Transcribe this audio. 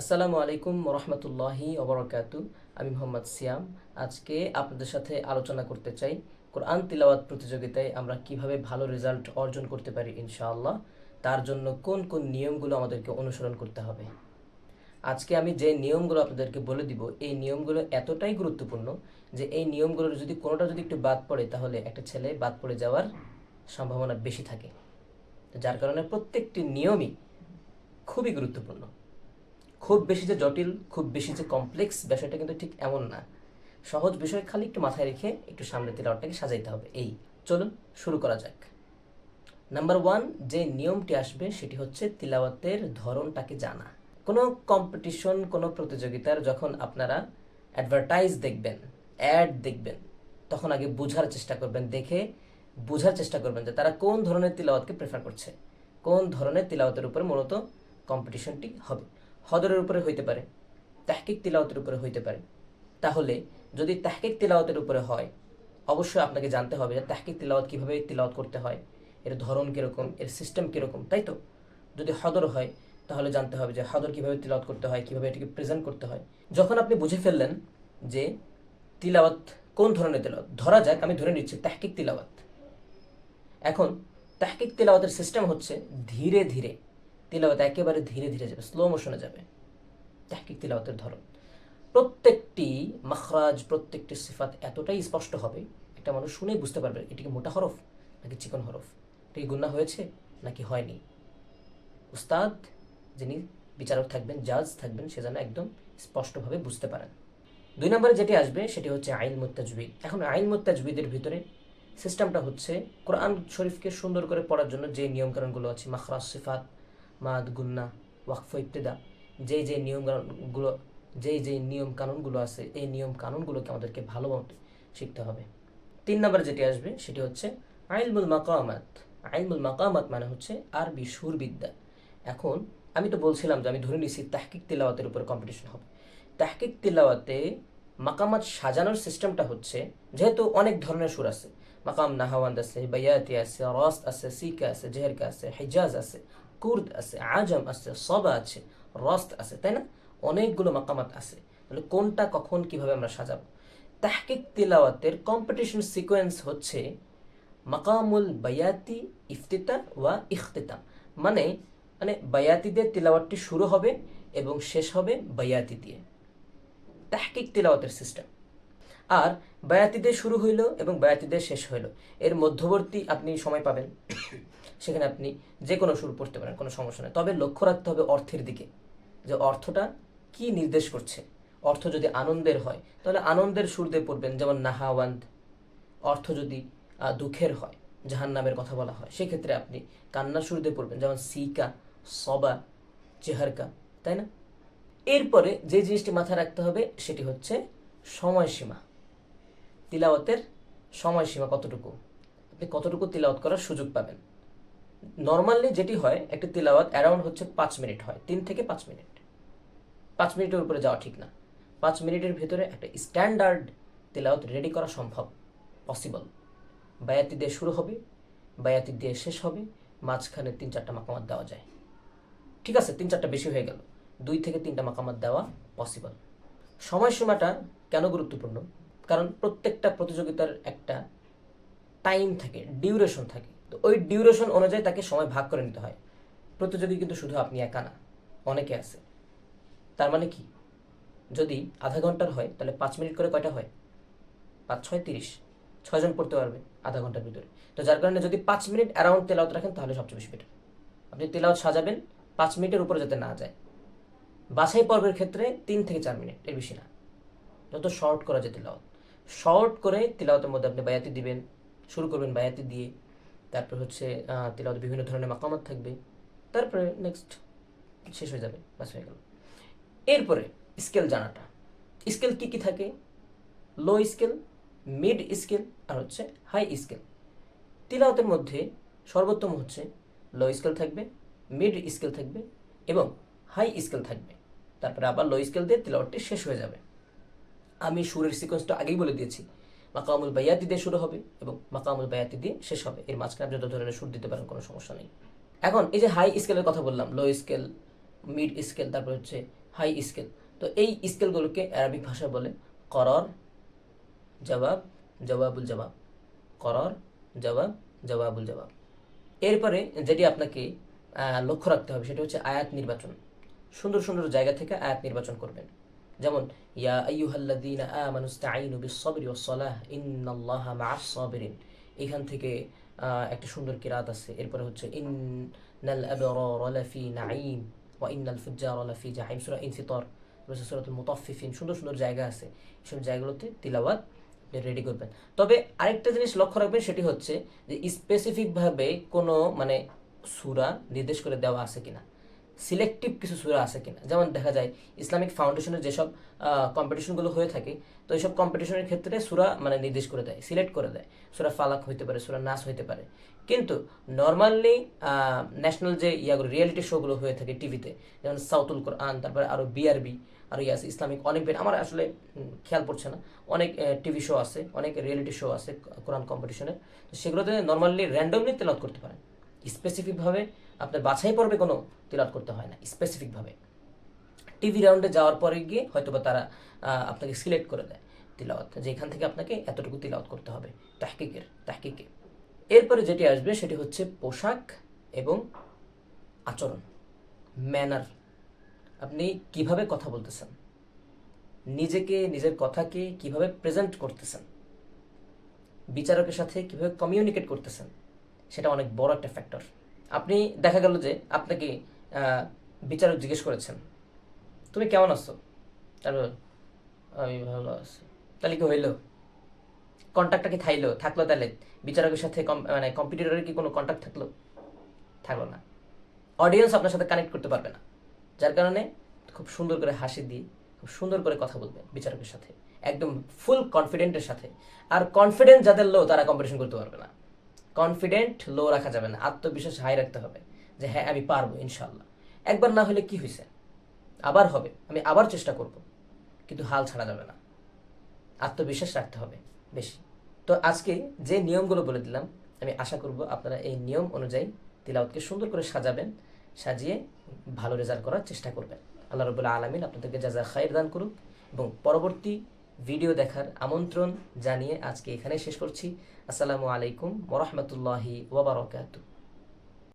আসসালামু আলাইকুম রহমতুল্লাহি ওবরাকাতু। আমি মোহাম্মদ সিয়াম। আজকে আপনাদের সাথে আলোচনা করতে চাই কোরআন তিলাওয়াত প্রতিযোগিতায় আমরা কীভাবে ভালো রেজাল্ট অর্জন করতে পারি ইনশাআল্লাহ, তার জন্য কোন কোন নিয়মগুলো আমাদেরকে অনুসরণ করতে হবে। আজকে আমি যে নিয়মগুলো আপনাদেরকে বলে দিব, এই নিয়মগুলো এতটাই গুরুত্বপূর্ণ যে এই নিয়মগুলোর যদি কোনোটা যদি একটু বাদ পড়ে, তাহলে একটা ছেলে বাদ পড়ে যাওয়ার সম্ভাবনা বেশি থাকে। যার কারণে প্রত্যেকটি নিয়মই খুবই গুরুত্বপূর্ণ। খুব বেশি যে জটিল, খুব বেশি যে কমপ্লেক্স বিষয়টা কিন্তু ঠিক এমন না। সহজ বিষয় খালি একটু মাথায় রেখে একটু সামনে তিলাওয়াতটাকে সাজাইতে হবে। এই, চলুন শুরু করা যাক। নাম্বার ওয়ান যে নিয়মটি আসবে সেটি হচ্ছে তিলাওয়াতের ধরনটাকে জানা। কোনো কম্পিটিশন কোনো প্রতিযোগিতার যখন আপনারা অ্যাডভার্টাইজ দেখবেন অ্যাড দেখবেন, তখন আগে বোঝার চেষ্টা করবেন, দেখে বোঝার চেষ্টা করবেন যে তারা কোন ধরনের তিলাওয়াতকে প্রেফার করছে। কোন ধরনের তিলাওয়াতের উপরে মূলত কম্পিটিশনটি হবে। হদরের উপরে হইতে পারে, তাহকিক তিলাওতের উপরে হইতে পারে। তাহলে যদি তাহকিক তিলাওতের উপরে হয়, অবশ্যই আপনাকে জানতে হবে যে তাহকিক তিলাওয়াত কীভাবে তিলাওয়াত করতে হয়, এর ধরন কীরকম, এর সিস্টেম কীরকম, তাই তো? যদি হদর হয়, তাহলে জানতে হবে যে হদর কীভাবে তিলাওয়াত করতে হয়, কীভাবে এটিকে প্রেজেন্ট করতে হয়। যখন আপনি বুঝে ফেললেন যে তিলাওয়াত কোন ধরনের তিলাওয়াত, ধরা যাক, আমি ধরে নিচ্ছি তাহকিক তিলাওয়াত। এখন তাহকিক তিলাওয়াতের সিস্টেম হচ্ছে ধীরে ধীরে। তিলাওয়াত একেবারে ধীরে ধীরে যাবে স্লো মোশনে যাবে। তাহকিক তিলাওয়াতের ধরন। প্রত্যেকটি মাখরাজ, প্রত্যেকটি সিফাত এতটাই স্পষ্ট হবে, একটা মানুষ শুনেই বুঝতে পারবে এটি কি মোটা হরফ নাকি চিকন হরফ। এটি গুন্না হয়েছে নাকি হয়নি? উস্তাদ যিনি বিচারক থাকবেন, জাজ থাকবেন, সে যেন একদম স্পষ্টভাবে বুঝতে পারেন। দুই নম্বরে যেটি আসবে, সেটি হচ্ছে আইন মুত্তাজবিদ এখন আইন মুত্তাজবিদের ভিতরে সিস্টেমটা হচ্ছে, কোরআন শরীফকে সুন্দর করে পড়ার জন্য যে নিয়মকানুনগুলো আছে, মাখরাজ, সিফাত মাদ গুন্না ওয়াকফ ইত্তেদা যে যে নিয়মগুলো, যেই যে নিয়ম কানুনগুলো আছে, এই নিয়ম কানুনগুলোকে আমাদেরকে ভালোমতো শিখতে হবে। তিন নম্বর যেটি আসবে, সেটি হচ্ছে আইলমুল মাকামাত। আইলমুল মাকামাত মানে হচ্ছে আরবি সুরবিদ্যা। এখন আমি তো বলছিলাম যে আমি ধরে নিছি তাহকিক তিলাওয়াতের উপর কম্পিটিশন হবে। তাহকিক তিলাওয়াতে মাকামাত সাজানোর সিস্টেমটা হচ্ছে, যেহেতু অনেক ধরনের সুর আছে। মাকাম নাহাওয়ান্দ আছে, বাইয়াতি আছে রস আছে, সিকা আছে, জেহেরকা আছে, হিজাজ আছে কুর্দ আছে, আজম আছে, সবা আছে, রস্ত আছে, তাই না? অনেকগুলো মাকামাত আছে। তাহলে কোনটা কখন কীভাবে আমরা সাজাবো? তাহকিক তিলাওয়াতের কম্পিটিশন সিকোয়েন্স হচ্ছে মাকামুল বায়াতি ইফতিতা ওয়া ইখতিতাম মানে মানে বায়াতি দিয়ে তিলাওয়াতটি শুরু হবে এবং শেষ হবে বায়াতি দিয়ে। তাহকিক তিলাওয়াতের সিস্টেম আর বায়াতি দিয়ে শুরু হইল এবং বায়াতি দিয়ে শেষ হইল। এর মধ্যবর্তী আপনি সময় পাবেন। সেখানে আপনি যে কোনো সুর পড়তে পারেন, কোনো সমস্যা নেই। তবে লক্ষ্য রাখতে হবে অর্থের দিকে, যে অর্থটা কি নির্দেশ করছে। অর্থ যদি আনন্দের হয়, তাহলে আনন্দের সুর দিয়ে পড়বেন, যেমন নাহাওয়ান্দ অর্থ যদি দুঃখের হয় জাহান নামের কথা বলা হয়, সেক্ষেত্রে আপনি কান্নার সুর দিয়ে পড়বেন, যেমন সিকা, সবা, চেহারকা, তাই না? এরপরে যে জিনিসটি মাথায় রাখতে হবে, সেটি হচ্ছে সময়সীমা। তিলাওয়াতের সময়সীমা কতটুকু? আপনি কতটুকু তিলাওয়াত করার সুযোগ পাবেন? নর্মালি যেটি হয়, একটা তিলাওয়াত অ্যারাউন্ড হচ্ছে পাঁচ মিনিট হয়, তিন থেকে পাঁচ মিনিট। পাঁচ মিনিটের উপরে যাওয়া ঠিক না। পাঁচ মিনিটের ভেতরে একটা স্ট্যান্ডার্ড তিলাওয়াত রেডি করা সম্ভব পসিবল বায়াতি দিয়ে শুরু হবে, বায়াতি দিয়ে শেষ হবে, মাঝখানে তিন চারটা মাকামাত দেওয়া যায়। ঠিক আছে, তিন চারটা বেশি হয়ে গেল। দুই থেকে তিনটা মাকামাত দেওয়া পসিবল সময়সীমাটা কেন গুরুত্বপূর্ণ? কারণ প্রত্যেকটা প্রতিযোগিতার একটা টাইম থাকে ডিউরেশন থাকে। ওই ডিউরেশন অনুযায়ী তাকে সময় ভাগ করে নিতে হয়। প্রতিযোগী কিন্তু শুধু আপনি একা না, অনেকে আছে। তার মানে কি? যদি আধা ঘণ্টার হয়, তাহলে পাঁচ মিনিট করে কয়টা হয়? পাঁচ, ছয়, তিরিশ। ছয়জন পড়তে পারবে আধা ঘণ্টার ভিতরে। তো যার কারণে যদি পাঁচ মিনিট অ্যারাউন্ড তেলাওত রাখেন, তাহলে সবচেয়ে বেশি বেটার আপনি তেলাওত সাজাবেন, পাঁচ মিনিটের উপরে যাতে না যায়। বাছাই পর্বের ক্ষেত্রে তিন থেকে চার মিনিট, এর বেশি না। যত শর্ট করা যায় তিলাওয়াত। শর্ট করে তেলাওতের মধ্যে আপনি বায়াতি দিবেন, শুরু করবেন বায়াতি দিয়ে। তারপর হচ্ছে আহ, বিভিন্ন ধরনের মাকামাত থাকবে। তারপরে নেক্সট শেষ হয়ে যাবে বাস হয়ে গেল। এরপরে স্কেল জানাটা। স্কেল কি কি থাকে? লো স্কেল মিড স্কেল আর হচ্ছে হাই স্কেল তিলাওতের মধ্যে সর্বোত্তম হচ্ছে লো স্কেল থাকবে মিড স্কেল থাকবে এবং হাই স্কেল থাকবে। তারপরে আবার লো স্কেল দিয়ে তিলাওয়াতটি শেষ হয়ে যাবে। আমি সুরের সিকোয়েন্সটা আগেই বলে দিয়েছি। মাকামুল বায়াতি দিয়ে শুরু হবে এবং মাকামুল বায়াতি দিয়ে শেষ হবে। এর মাঝখানে আপনি যত ধরনের সুর দিতে পারেন, কোনো সমস্যা নেই। এখন এই যে হাই স্কেলের কথা বললাম লো স্কেল মিড স্কেল তারপর হচ্ছে হাই স্কেল তো এই স্কেলগুলোকে অ্যারাবিক ভাষায় বলে করর জবাব, জবাবুল জবাব। করর জবাব, জবাবুল জবাব। এরপরে যেটি আপনাকে লক্ষ্য রাখতে হবে, সেটা হচ্ছে আয়াত নির্বাচন। সুন্দর সুন্দর জায়গা থেকে আয়াত নির্বাচন করবেন। যেমন, ইয়া এখান থেকে একটা সুন্দর কিরাত আছে। এরপরে হচ্ছে সুন্দর সুন্দর জায়গা আছে। এসব জায়গাগুলোতে তিলাওয়াত রেডি করবেন। তবে আরেকটা জিনিস লক্ষ্য রাখবেন, সেটি হচ্ছে যে স্পেসিফিকভাবে কোনো মানে সুরা নির্দেশ করে দেওয়া আছে কিনা। সিলেক্টিভ কিছু সূরা আছে কিনা? যেমন দেখা যায় ইসলামিক ফাউন্ডেশনের যেসব কম্পিটিশনগুলো হয়ে থাকে, তো এইসব কম্পিটিশনের ক্ষেত্রে সূরা মানে নির্দেশ করে দেয় সিলেক্ট করে দেয়। সূরা ফালাক হইতে পারে, সূরা নাচ হইতে পারে। কিন্তু নর্মালি ন্যাশনাল যে ইয়াগুলো রিয়েলিটি শোগুলো হয়ে থাকে টিভিতে যেমন সাউথুল কোরআন তারপরে আরও বিআরবি আর ইয়াস ইসলামিক অলিম্পিয়াড আমার আসলে খেয়াল পড়ছে না। অনেক টিভি শো আছে, অনেক রিয়েলিটি শো আছে কোরআন কম্পিটিশনের তো সেগুলোতে নর্মালি র্যান্ডমলি তেলাওয়াত করতে পারেন। স্পেসিফিকভাবে আপনার বাছাই পর্বে কোনো তেলাওয়াত করতে হয় না স্পেসিফিকভাবে টিভি রাউন্ডে যাওয়ার পরে গিয়ে হয়তোবা তারা আপনাকে সিলেক্ট করে দেয় তিলাওয়াত যে এখান থেকে আপনাকে এতটুকু তিলাওয়াত করতে হবে, তাহকিকের, তাহকিকে। এরপরে যেটি আসবে সেটি হচ্ছে পোশাক এবং আচরণ ম্যানার আপনি কীভাবে কথা বলতেছেন, নিজেকে, নিজের কথাকে কীভাবে প্রেজেন্ট করতেছেন, বিচারকের সাথে কীভাবে কমিউনিকেট করতেছেন, সেটা অনেক বড় একটা ফ্যাক্টর আপনি দেখা গেল যে আপনাকে বিচারক জিজ্ঞেস করেছেন। তুমি কেমন আছো? তারপর, আমি ভালো আছি। তাহলে কি হইল? কন্ট্যাক্টটা কি থাইলো? থাকল তাহলে? বিচারকের সাথে মানে কম্পিটিটরের কি কোনো কন্ট্যাক্ট থাকল? থাকল না। অডিয়েন্স আপনার সাথে কানেক্ট করতে পারবে না। যার কারণে খুব সুন্দর করে হাসি দিয়ে, খুব সুন্দর করে কথা বলবে বিচারকের সাথে। একদম ফুল কনফিডেন্টের সাথে। আর কনফিডেন্ট যাদের লো তারা কম্পিটিশন করতে পারবে না। কনফিডেন্ট লো রাখা যাবে না। আত্মবিশ্বাস হাই রাখতে হবে যে হ্যাঁ আমি পারব ইনশাল্লাহ একবার না হলে কি হয়েছে আবার হবে, আমি আবার চেষ্টা করব, কিন্তু হাল ছাড়া যাবে না। আত্মবিশ্বাস রাখতে হবে বেশি। তো আজকে যে নিয়মগুলো বলে দিলাম, আমি আশা করব আপনারা এই নিয়ম অনুযায়ী তিলাওয়াতকে সুন্দর করে সাজাবেন, সাজিয়ে ভালো রেজাল্ট করার চেষ্টা করবেন। আল্লাহ রবুল্লাহ আলমিন আপনাদেরকে যা যা খায়ের দান করুক এবং পরবর্তী ভিডিও দেখার আমন্ত্রণ জানিয়ে আজকে এখানে শেষ করছি। আসসালামু আলাইকুম ওরহমতুল্লাহি ওবরাকাতু